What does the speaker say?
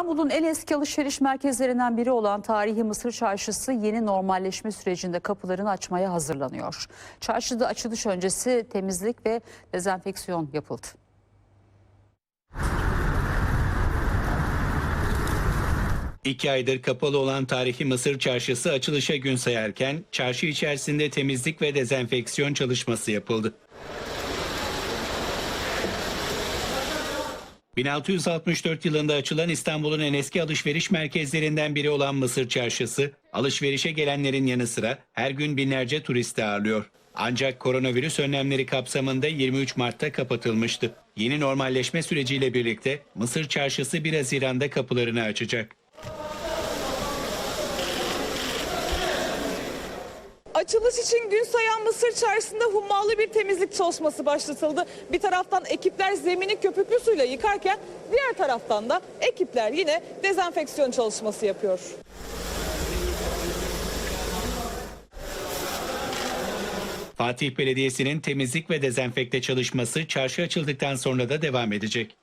İstanbul'un en eski alışveriş merkezlerinden biri olan tarihi Mısır Çarşısı yeni normalleşme sürecinde kapılarını açmaya hazırlanıyor. Çarşıda açılış öncesi temizlik ve dezenfeksiyon yapıldı. İki aydır kapalı olan tarihi Mısır Çarşısı açılışa gün sayarken çarşı içerisinde temizlik ve dezenfeksiyon çalışması yapıldı. 1664 yılında açılan İstanbul'un en eski alışveriş merkezlerinden biri olan Mısır Çarşısı, alışverişe gelenlerin yanı sıra her gün binlerce turist ağırlıyor. Ancak koronavirüs önlemleri kapsamında 23 Mart'ta kapatılmıştı. Yeni normalleşme süreciyle birlikte Mısır Çarşısı 1 Haziran'da kapılarını açacak. Açılış için gün sayan Mısır Çarşısı'nda hummalı bir temizlik çalışması başlatıldı. Bir taraftan ekipler zemini köpüklü suyla yıkarken diğer taraftan da ekipler yine dezenfeksiyon çalışması yapıyor. Fatih Belediyesi'nin temizlik ve dezenfekte çalışması çarşı açıldıktan sonra da devam edecek.